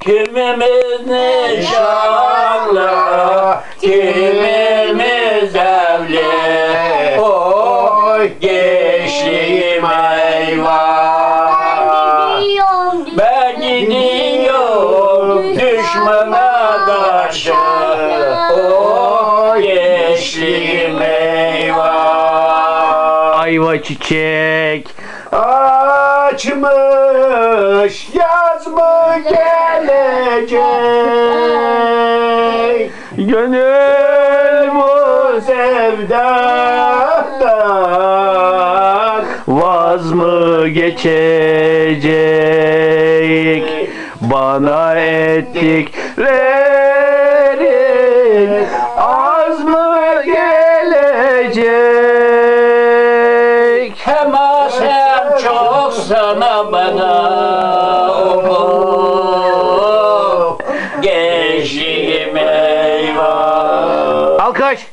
Kimimiz nişanlı, kimimiz evli. Oy gençliğim eyvah. Ben gidiyorum düşmana karşı. Oy gençliğim eyvah. Ayva çiçek. Açmış yaz mı gelecek. Gönül bu sevdadan vaz mı geçecek? Bana ettiklerin az mı gelecek? Hem az hem çok sana bana Gençliğim eyvah. Alkış.